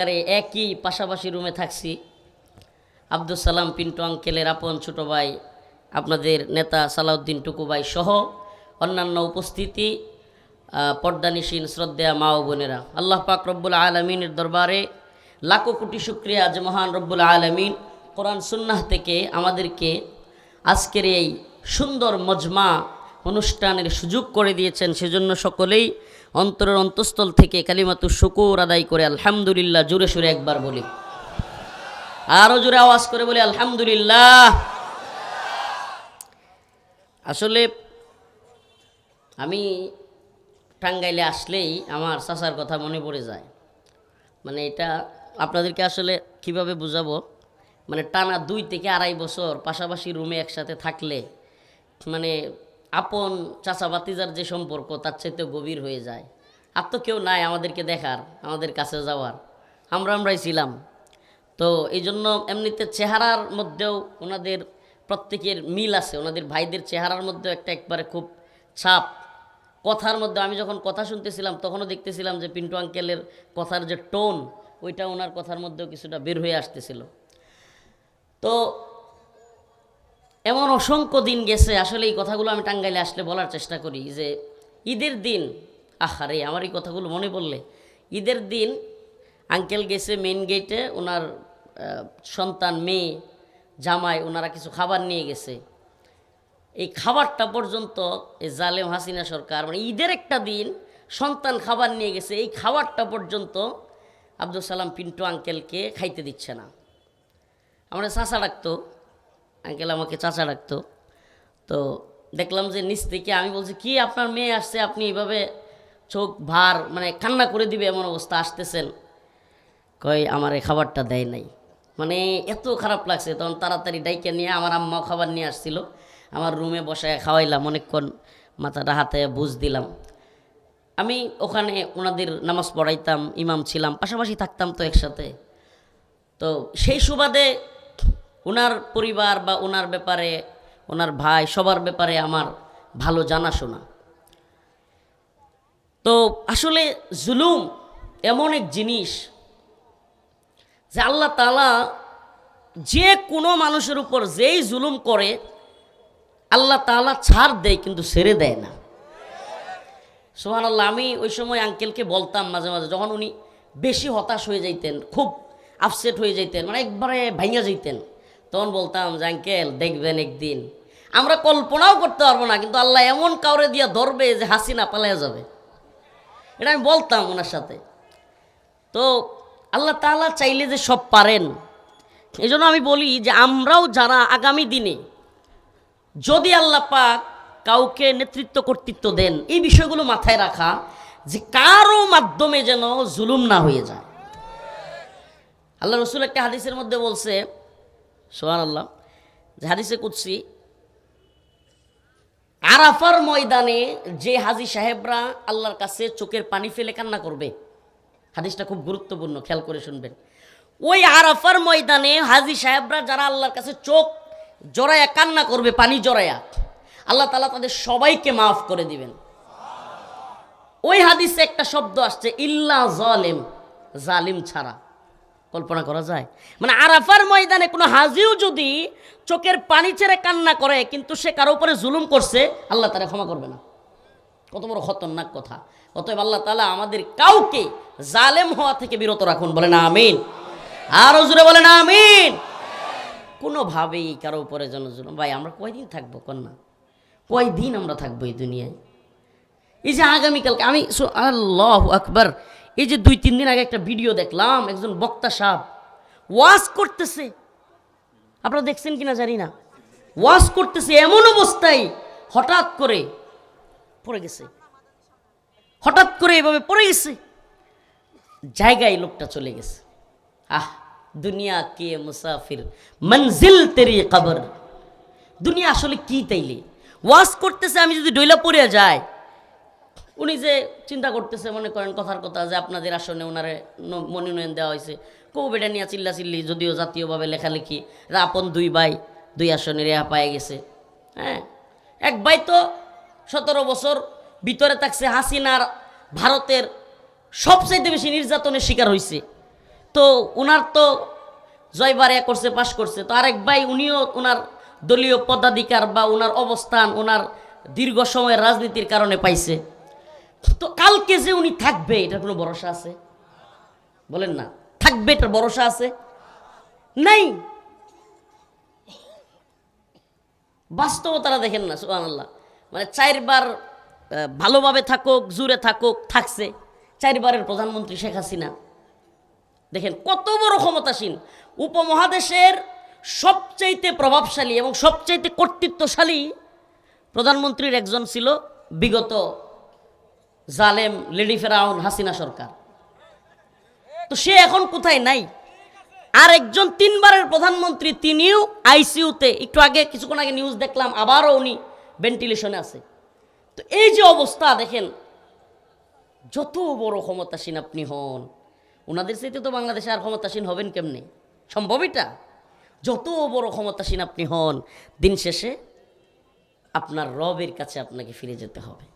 আরে একই পাশাপাশি রুমে থাকছি। আব্দুল সালাম পিন্টু আঙ্কেলের আপন ছোট ভাই, আপনাদের নেতা সালাউদ্দিন টুকু ভাই সহ অন্যান্য উপস্থিতি পর্দানিসীন শ্রদ্ধা মা ও বোনেরা। আল্লাহ পাক রব্বুল আলমিনের দরবারে লাখো কোটি শুক্রিয়া যে মহান রব্বুল আলমিন কোরআন সুন্নাহ থেকে আমাদেরকে আজকের এই সুন্দর মজমা অনুষ্ঠানের সুযোগ করে দিয়েছেন। সেজন্য সকলেই অন্তরের অন্তঃস্থল থেকে কালিমাতু শুকুর আদায় করে আলহামদুলিল্লাহ জোরে সুরে একবার বলি। আরও জোরে আওয়াজ করে বলি, আলহামদুলিল্লাহ। আসলে আমি টাঙ্গাইলে আসলেই আমার চাচার কথা মনে পড়ে যায়। মানে এটা আপনাদেরকে আসলে কীভাবে বুঝাবো? মানে টানা দুই থেকে আড়াই বছর পাশাপাশি রুমে একসাথে থাকলে মানে আপন চাচা বাতিজার যে সম্পর্ক, তার চাইতে গভীর হয়ে যায়। আর তো কেউ নাই আমাদেরকে দেখার, আমাদের কাছে যাওয়ার। আমরা আমরাই ছিলাম। তো এই জন্য এমনিতে চেহারার মধ্যেও ওনাদের প্রত্যেকের মিল আছে। ওনাদের ভাইদের চেহারার মধ্যেও একটা একবারে খুব ছাপ। কথার মধ্যে আমি যখন কথা শুনতেছিলাম, তখনও দেখতেছিলাম যে পিন্টু আঙ্কেলের কথার যে টোন, ওইটা ওনার কথার মধ্যেও কিছুটা বের হয়ে আসতেছিল। তো এমন অসংখ্য দিন গেছে, আসলে এই কথাগুলো আমি টাঙ্গাইলে আসলে বলার চেষ্টা করি যে ঈদের দিন, আহারে, আমার এই কথাগুলো মনে পড়লে, ঈদের দিন আঙ্কেল গেছে মেন গেটে ওনার সন্তান, মেয়ে, জামাই, ওনারা কিছু খাবার নিয়ে গেছে। এই খাবারটা পর্যন্ত এই জালেম হাসিনা সরকার মানে ঈদের একটা দিন সন্তান খাবার নিয়ে গেছে, এই খাবারটা পর্যন্ত আব্দুল সালাম পিন্টু আঙ্কেলকে খাইতে দিচ্ছে না। আমরা চাচা ডাকতো আঙ্কেল আমাকে চাচা ডাকতো। তো দেখলাম যে নিচ থেকে আমি বলছি, কি আপনার মেয়ে আসছে? আপনি এইভাবে চোখ ভার মানে কান্না করে দিবে এমন অবস্থা, আসতেছেন? কই আমার এই খাবারটা দেয় নাই। মানে এত খারাপ লাগছে। তখন তাড়াতাড়ি ডাইকে নিয়ে আমার আম্মাও খাবার নিয়ে আসছিল। আমার রুমে বসায় খাওয়াইলাম, অনেকক্ষণ মাথাটা হাতে বুঝ দিলাম। আমি ওখানে ওনাদের নামাজ পড়াইতাম, ইমাম ছিলাম, পাশাপাশি থাকতাম তো একসাথে। তো সেই সুবাদে ওনার পরিবার বা ওনার ব্যাপারে ওনার ভাই, সবার ব্যাপারে আমার ভালো জানাশোনা। তো আসলে জুলুম এমন এক জিনিস যে আল্লাহ তালা যে কোনো মানুষের উপর যেই জুলুম করে, আল্লাহ তালা ছাড় দেয় কিন্তু ছেড়ে দেয় না। সোহান আল্লাহ আমি ওই সময় আঙ্কেলকে বলতাম মাঝে মাঝে, যখন উনি বেশি হতাশ হয়ে যাইতেন, খুব আপসেট হয়ে যাইতেন মানে একবারে ভাইয়া যাইতেন। তখন বলতাম, যে আঙ্কেল, দেখবেন একদিন। আমরা কল্পনাও করতে পারব না, কিন্তু আল্লাহ এমন কাউরে দিয়া ধরবে যে হাসি না পালাইয়া যাবে। এটা আমি বলতাম ওনার সাথে। তো আল্লাহ তাআলা চাইলে যে সব পারেন এই জন্য আমি বলি যে আমরাও যারা আগামী দিনে যদি আল্লাহ পাক কাউকে নেতৃত্ব কর্তৃত্ব দেন, এই বিষয়গুলো মাথায় রাখা যে কারও মাধ্যমে যেন জুলুম না হয়ে যায়। আল্লাহ রসুল একটা হাদিসের মধ্যে বলছে সোহান আল্লাহ হাদিসে কুৎসি আরাফার ময়দানে যে হাজি সাহেবরা আল্লাহর কাছে চোখের পানি ফেলে কান্না করবে, হাদিসটা খুব গুরুত্বপূর্ণ, খেয়াল করে শুনবেন। ওই আরাফার ময়দানে হাজি সাহেবরা যারা আল্লাহর কাছে চোখ জড়ায়া কান্না করবে, পানি জড়ায়া, আল্লাহ তালা তাদের সবাইকে মাফ করে দিবেন। ওই হাদিসে একটা শব্দ আসছে, ইল্লা জালেম, জালিম ছাড়া। কল্পনা করা যায়। মানে আরাফার ময়দানে কোনো হাজিও যদি চোখের পানি ছেড়ে কান্না করে, কিন্তু সে কারও উপরে জুলুম করছে, আল্লাহ তারা ক্ষমা করবে না। কত বড় খতরনাক কথা। অতএব আল্লাহ তালা আমাদের কাউকে জালেম হওয়া থেকে বিরত রাখুন। বলে না আমিন। আরও জুড়ে বলে না আমিন। কোনোভাবেই কারও উপরে যেন জুলুম ভাই, আমরা কয়দিন থাকব, কন্যা? কয়দিন আমরা থাকব এই দুনিয়ায়? এই যে আগামীকালকে আমি আল্লাহ আকবার। এই যে দুই, তিন দিন আগে একটা ভিডিও দেখলাম, একজন বক্তা সাহ ওয়াজ করতেছে। আপনারা দেখছেন কিনা জানি না। ওয়াজ করতেছে এমন অবস্থায় হঠাৎ করে পড়ে গেছে। হঠাৎ করে এভাবে পড়ে গেছে। জায়গায় লোকটা চলে গেছে। আহ, দুনিয়া কে মুসাফির? মঞ্জিল তেরি কবর। দুনিয়া আসলে কি তাইলে? ওয়াজ করতেছে, আমি যদি ডইলা পড়ে যাই উনি যে চিন্তা করতেছে, মনে করেন কথার কথা যে আপনাদের আসনে ওনারে মনোনয়ন দেওয়া হয়েছে। কোভিডে নিয়ে চিল্লা চিল্লি যদিও জাতীয়ভাবে লেখালেখি। এরা আপন দুই ভাই, দুই আসনে রেহা পায়ে গেছে। হ্যাঁ? এক ভাই তো সতেরো বছর ভিতরে থাকছে, হাসিনার ভারতের সবচাইতে বেশি নির্যাতনের শিকার হয়েছে তো উনার তো জয়বারে করছে, পাশ করছে। তো আরেক ভাই, উনিও ওনার দলীয় পদাধিকার বা ওনার অবস্থান ওনার দীর্ঘ সময়ের রাজনীতির কারণে পাইছে। তো কালকে যে উনি থাকবে, এটার কোনো ভরসা আছে? বলেন না। থাকবে, এটার ভরসা আছে? নাই। বাস্তবতারা দেখেন না সুহান আল্লাহ মানে চারবার ভালোভাবে থাকুক, জুড়ে থাকুক, থাকছে। চারবারের প্রধানমন্ত্রী শেখ হাসিনা। দেখেন, কত বড় ক্ষমতাসীন। উপমহাদেশের সবচাইতে প্রভাবশালী এবং সবচাইতে কর্তৃত্বশালী প্রধানমন্ত্রীর একজন ছিল বিগত জালেম, লেডি ফেরাউন, হাসিনা সরকার। তো সে এখন কোথায় নাই? আর একজন তিনবারের প্রধানমন্ত্রী, তিনিও আইসিউতে একটু আগে, কিছুক্ষণ আগে নিউজ দেখলাম, আবারও উনি ভেন্টিলেশনে আছে। তো এই যে অবস্থা, দেখেন, যত বড় ক্ষমতাসীন আপনি হন ওনাদের চাইতে তো বাংলাদেশে আর ক্ষমতাসীন হবেন কেমনে? সম্ভব এটা? যত বড় ক্ষমতাসীন আপনি হন, দিন শেষে আপনার রবের কাছে আপনাকে ফিরে যেতে হবে।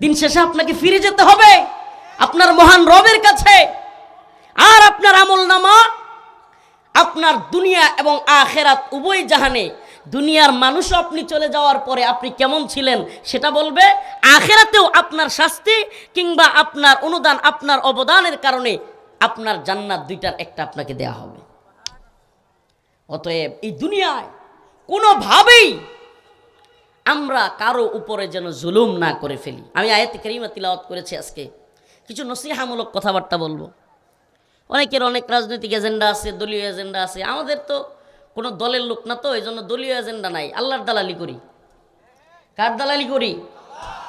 দিন শেষে আপনাকে ফিরে যেতে হবে। আপনার মহান রবের কাছে। আর আপনার আমল নামা, আপনার দুনিয়া এবং আখেরাত উভয় জাহানে। দুনিয়ার মানুষও আপনি চলে যাওয়ার পরে আপনি কেমন ছিলেন সেটা বলবে। আখেরাতেও আপনার শাস্তি কিংবা আপনার অনুদান, আপনার অবদানের কারণে আপনার জান্নাত দুইটার একটা আপনাকে দেয়া হবে। অতএব এই দুনিয়ায় কোনোভাবেই আমরা কারও উপরে যেন জুলুম না করে ফেলি। আমি আয়াত করিমা তিলাওয়াত করেছি আজকে। কিছু নসিহামূলক কথাবার্তা বলব। অনেকের অনেক রাজনৈতিক এজেন্ডা আছে, দলীয় এজেন্ডা আছে। আমাদের তো কোনো দলের লোক না তো এই জন্য দলীয় এজেন্ডা নাই। আল্লাহর দালালি করি। কার দালালি করি?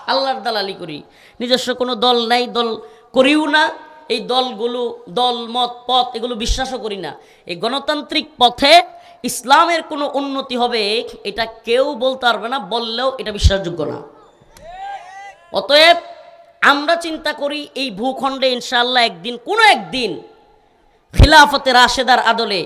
আল্লাহর দালালি করি। নিজস্ব কোনো দল নাই, দল করিও না। এই দলগুলো, দল, মত, পথ, এগুলো বিশ্বাসও করি না। এই গণতান্ত্রিক পথে ইসলামের কোনো উন্নতি হবে, এটা কেউ বলতে পারবে না, বললেও এটা বিশ্বাসযোগ্য না। অতএব আমরা চিন্তা করি এই ভূখণ্ডে ইনশাল্লাহ একদিন, কোনো একদিন খিলাফতে রাশেদার আদলে,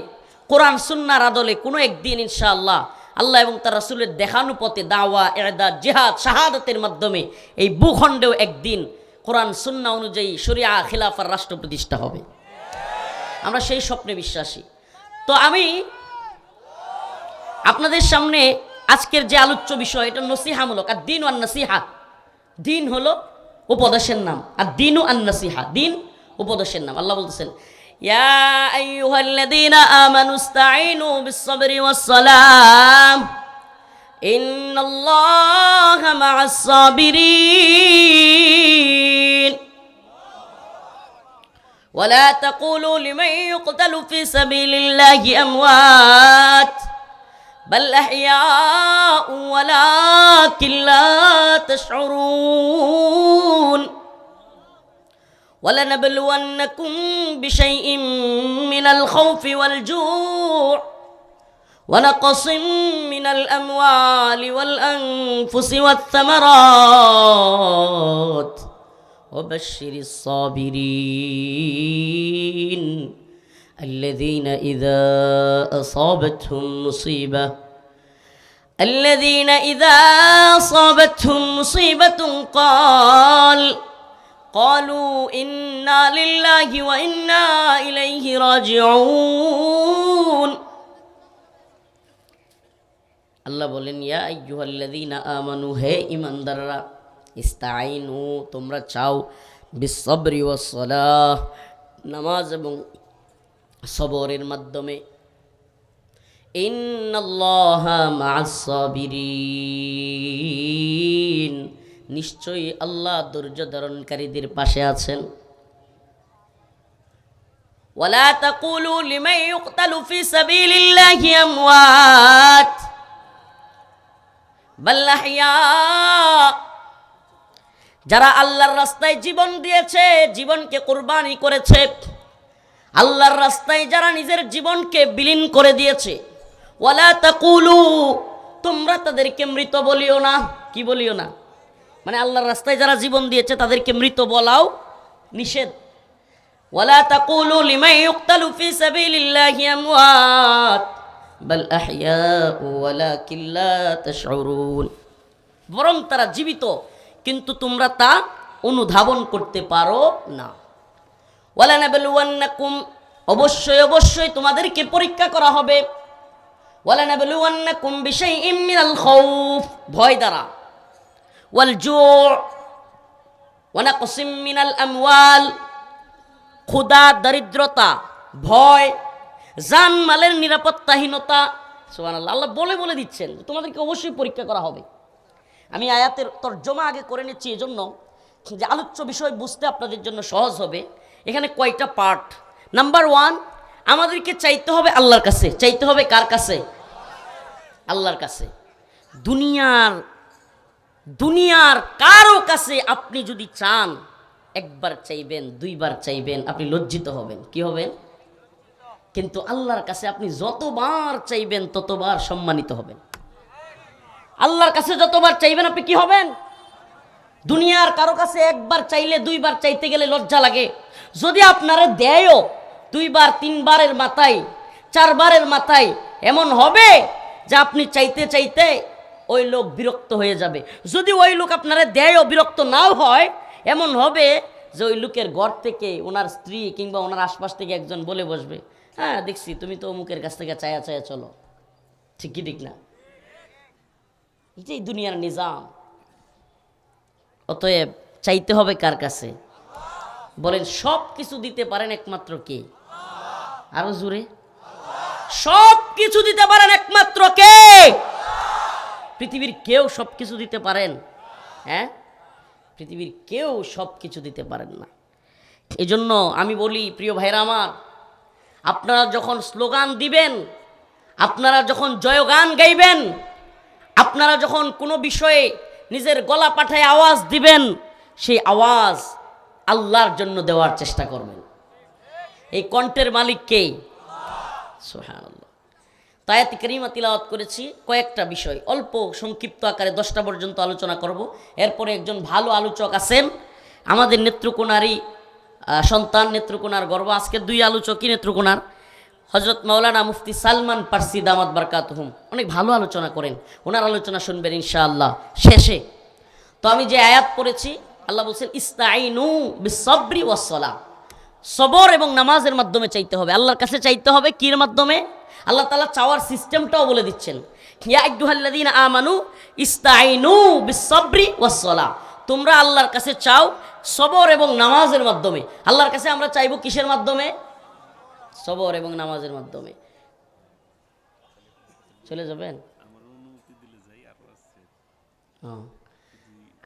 কোরআন সুন্নার আদলে কোনো একদিন ইনশাআল্লাহ আল্লাহ এবং তার রাসুলের দেখানো পথে দাওয়া এদা জেহাদ, শাহাদতের মাধ্যমে এই ভূখণ্ডেও একদিন কোরআন সুন্না অনুযায়ী শরিয়া, খিলাফার রাষ্ট্র প্রতিষ্ঠা হবে। আমরা সেই স্বপ্নে বিশ্বাসী। তো আমি আপনাদের সামনে আজকের যে আলোচ্য বিষয় এটা নসিহামূলক আর দিন আর নসিহা দিন হলো উপদেশের নাম আর দিনও আর নসিহা দিন উপদেশের নাম আল্লাহ বলতেছেন يا أيها الذين آمنوا استعينوا بالصبر والصلاة إن الله مع الصابرين ولا تقولوا لمن يقتل في سبيل الله أموات بل أحياء ولكن لا تشعرون. ولنبلونكم بشيء من الخوف والجوع ونقص من الأموال والأنفس والثمرات. وبشر الصابرين. الذين إذا أصابتهم مصيبة الذين إذا أصابتهم مصيبة قال قالوا إنا لله وإنا إليه راجعون আল্লাহ বলেন ইয়া আইয়ুহাল্লাযীনা আমানু হে ঈমানদাররা ইস্তাইনু তোমরা চাও বিসবরি ওয়াসসালাহ নামাজ এবং সবরের মাধ্যমে ইন্নাল্লাহা মা'আস সাবিরিন নিশ্চয়ই আল্লাহ ধৈর্য ধারণকারীদের পাশে আছেন ولا تقولوا لمن يقتل في سبيل الله أموات بل أحياء যারা আল্লাহর রাস্তায় জীবন দিয়েছে জীবনকে কোরবানি করেছে আল্লাহর রাস্তায় যারা নিজের জীবনকে বিলীন করে দিয়েছে, ওয়ালা তাকুলু, তোমরা তাদেরকে মৃত বলিও না। কি বলিও না? মানে আল্লাহর রাস্তায় যারা জীবন দিয়েছে, তাদেরকে মৃত বলাও নিষেধ। ওয়ালা তাকুলু লিমান ইউকতালু ফি সাবিলিল্লাহি আমওয়াত, বাল আহইয়াউ ওয়ালাকিন লা তাশউরুন। বরং তারা জীবিত, কিন্তু তোমরা তা অনুধাবন করতে পারো না। ওয়ালানাবলুয়ান্নাকুম, অবশ্যই অবশ্যই তোমাদেরকে পরীক্ষা করা হবে। ওয়ালানাবলুয়ান্নাকুম বিশাইইম মিনাল খাউফ, ভয় দ্বারা। ওয়াল জু' ওয়ানাকসিম মিনাল আমওয়াল, ক্ষুধা, দরিদ্রতা, ভয়, জান মালের নিরাপত্তাহীনতা। সুবহানাল্লাহ, আল্লাহ বলে বলে দিচ্ছেন তোমাদেরকে অবশ্যই পরীক্ষা করা হবে। আমি আয়াতের তর্জমা আগে করে নিচ্ছি, এজন্য যে আলোচ্য বিষয় বুঝতে আপনাদের জন্য সহজ হবে। এখানে কয়টা পার্ট নাম্বার ওয়ান আমাদেরকে চাইতে হবে আল্লাহর কাছে। চাইতে হবে কার কাছে? আল্লাহর কাছে। দুনিয়ার দুনিয়ার কারও কাছে আপনি যদি চান, একবার চাইবেন, দুইবার চাইবেন, আপনি লজ্জিত হবেন। কি হবেন? কিন্তু আল্লাহর কাছে আপনি যতবার চাইবেন, ততবার সম্মানিত হবেন। আল্লাহর কাছে যতবার চাইবেন, আপনি কি হবেন? দুনিয়ার কারও কাছে একবার চাইলে, দুইবার চাইতে গেলে লজ্জা লাগে। যদি আপনারা দেয়ও দুইবার, তিনবারের মাথায়, চারবারের মাথায়, এমন হবে যে আপনি চাইতে চাইতে ওই লোক বিরক্ত হয়ে যাবে। যদি ওই লোক আপনারা দেয়ও বিরক্ত নাও হয়, এমন হবে যে ওই লোকের ঘর থেকে ওনার স্ত্রী কিংবা ওনার আশপাশ থেকে একজন বলে বসবে হ্যাঁ দেখছি, তুমি তো অমুকের কাছ থেকে চায়া চায়া চলো। ঠিক কি ঠিক না এটাই দুনিয়ার নিজাম, অতএব চাইতে হবে কার কাছে? বলেন সব কিছু দিতে পারেন একমাত্র কে? আরও জোরে। সব কিছু দিতে পারেন একমাত্র কে? পৃথিবীর কেউ সব কিছু দিতে পারেন। হ্যাঁ? পৃথিবীর কেউ সব কিছু দিতে পারেন না। এই জন্য আমি বলি, প্রিয় ভাইরা আমার, আপনারা যখন স্লোগান দিবেন, আপনারা যখন জয়গান গাইবেন, আপনারা যখন কোনো বিষয়ে নিজের গলা পাঠায় আওয়াজ দিবেন, সেই আওয়াজ আল্লাহর জন্য দেওয়ার চেষ্টা করবেন। এই কণ্ঠের মালিককেই সুবহানাল্লাহ। তায়াত করিমা তিলাওয়াত করেছি, কয়েকটা বিষয়। অল্প সংক্ষিপ্ত আকারে দশটা পর্যন্ত আলোচনা করব। এরপরে একজন ভালো আলোচক আছেন, আমাদের নেত্রকোনারই সন্তান নেত্রকোনার গর্ব। আজকে দুই আলোচকই নেত্রকোনার হজরত মাওলানা মুফতি সালমান পার্সি দামাত বারকাতহুম। অনেক ভালো আলোচনা করেন, ওনার আলোচনা শুনবেন ইনশাআল্লাহ, শেষে। তো আমি যে আয়াত পড়েছি আল্লাহ বলছেন ইস্তাইনু বিসবরি ওয়াসলা সবর এবং নামাজের মাধ্যমে চাইতে হবে। আল্লাহর কাছে চাইতে হবে কির মাধ্যমে? আল্লাহ তালা চাওয়ার সিস্টেমটাও বলে দিচ্ছেন। আমানু ইস্তাইনু বিসবরি ওয়াসলা তোমরা আল্লাহর কাছে চাও সবর এবং নামাজের মাধ্যমে। আল্লাহর কাছে আমরা চাইব কিসের মাধ্যমে? সবর এবং নামাজের মাধ্যমে। চলে যাবেন?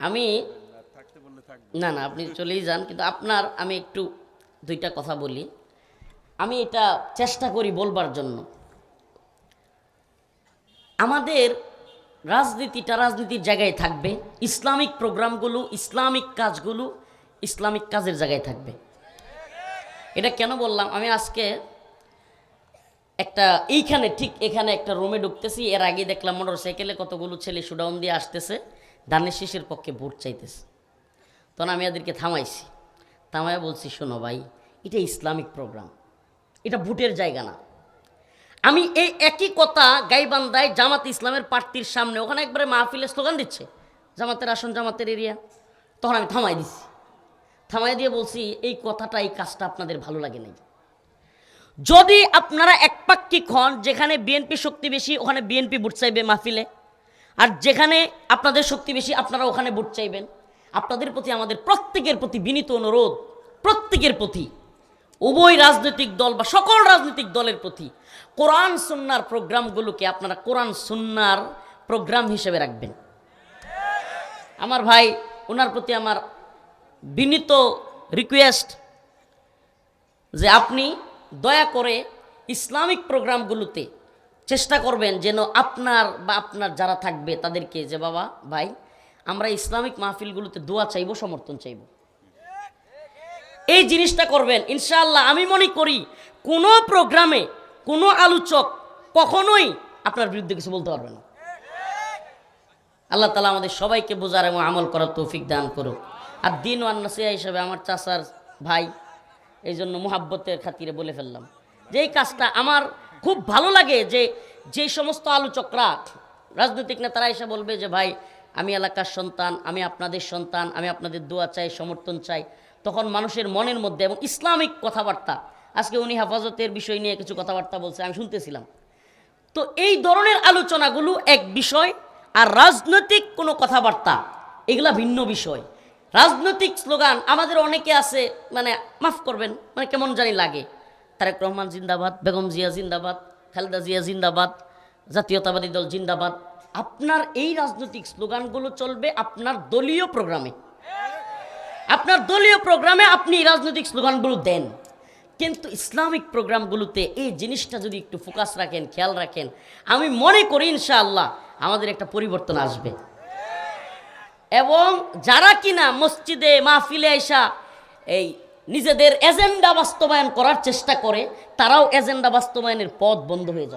আমি না না, আপনি চলেই যান, কিন্তু আপনার আমি একটু দুইটা কথা বলি। আমি এটা চেষ্টা করি বলবার জন্য। আমাদের রাজনীতিটা রাজনীতির জায়গায় থাকবে, ইসলামিক প্রোগ্রামগুলো, ইসলামিক কাজগুলো ইসলামিক কাজের জায়গায় থাকবে। এটা কেন বললাম? আমি আজকে একটা এইখানে, ঠিক এখানে একটা রুমে ঢুকতেছি, এর আগে দেখলাম মোটর সাইকেলে কতগুলো ছেলে শুডাউন দিয়ে আসতেছে, ধানের শীষের পক্ষে ভোট চাইতেছে। তখন আমি এদেরকে থামাইছি। থামায় বলছি, শোনো ভাই, এটা ইসলামিক প্রোগ্রাম এটা ভোটের জায়গা না। আমি এই একই কথা গাইবান্ধায় জামাত ইসলামের প্রার্থীর সামনে, ওখানে একবারে মাহফিলের স্লোগান দিচ্ছে, জামাতের আসন, জামাতের এরিয়া তখন আমি থামাই দিছি। থামাই দিয়ে বলছি, এই কথাটা, এই কাজটা আপনাদের ভালো লাগে নাই। যদি আপনারা একপাক্ষিক হন, যেখানে বিএনপি শক্তি বেশি, ওখানে বিএনপি ভোট চাইবে মাহফিলে। আর যেখানে আপনাদের শক্তি বেশি, আপনারা ওখানে ভোট চাইবেন। আপনাদের প্রতি, আমাদের প্রত্যেকের প্রতি বিনীত অনুরোধ, প্রত্যেকের প্রতি। উভয় রাজনৈতিক দল বা সকল রাজনৈতিক দলের প্রতি কোরআন সুন্নার প্রোগ্রামগুলোকে আপনারা কোরআন সুন্নার প্রোগ্রাম হিসেবে রাখবেন। আমার ভাই, ওনার প্রতি আমার বিনীত রিকোয়েস্ট যে আপনি দয়া করে ইসলামিক প্রোগ্রামগুলোতে চেষ্টা করবেন যেন আপনার বা আপনার যারা থাকবে তাদেরকে যে, বাবা, ভাই আমরা ইসলামিক মাহফিলগুলোতে দোয়া চাইব, সমর্থন চাইব। এই জিনিসটা করবেন, ইনশাআল্লাহ আমি মনে করি কোনো প্রোগ্রামে কোনো আলোচক কখনোই আপনার বিরুদ্ধে কিছু বলতে পারবে না। আল্লাহ তালা আমাদের সবাইকে বোঝার এবং আমল করার তৌফিক দান করুক। আর দিন ওয়ান্নাসিয়া হিসাবে আমার চাচার ভাই, এই জন্য মোহাব্বতের খাতিরে বলে ফেললাম। যে এই কাজটা আমার খুব ভালো লাগে যে যে সমস্ত আলোচকরা, রাজনৈতিক নেতারা এসে বলবে যে, ভাই আমি এলাকার সন্তান, আমি আপনাদের সন্তান, আমি আপনাদের দোয়া চাই, সমর্থন চাই। তখন মানুষের মনের মধ্যে এবং ইসলামিক কথাবার্তা। আজকে উনি হেফাজতের বিষয় নিয়ে কিছু কথাবার্তা বলছে, আমি শুনতেছিলাম। তো এই ধরনের আলোচনাগুলো এক বিষয়, আর রাজনৈতিক কোনো কথাবার্তা, এগুলা ভিন্ন বিষয়। রাজনৈতিক স্লোগান আমাদের অনেকে আছে মানে মাফ করবেন মানে কেমন জানি লাগে। তারেক রহমান জিন্দাবাদ, বেগম জিয়া জিন্দাবাদ, খালেদা জিয়া জিন্দাবাদ, জাতীয়তাবাদী দল জিন্দাবাদ আপনার এই রাজনৈতিক স্লোগানগুলো চলবে আপনার দলীয় প্রোগ্রামে। আপনার দলীয় প্রোগ্রামে আপনি রাজনৈতিক স্লোগানগুলো দেন। কিন্তু ইসলামিক প্রোগ্রামগুলোতে এই জিনিসটা যদি একটু ফোকাস রাখেন, খেয়াল রাখেন, আমি মনে করি ইনশাআল্লাহ আমাদের একটা পরিবর্তন আসবে। এবং যারা কিনা মসজিদে মাহফিলে আইসা এই নিজেদের এজেন্ডা বাস্তবায়ন করার চেষ্টা করে, তারাও এজেন্ডা বাস্তবায়নের পথ বন্ধ হয়ে যাবে।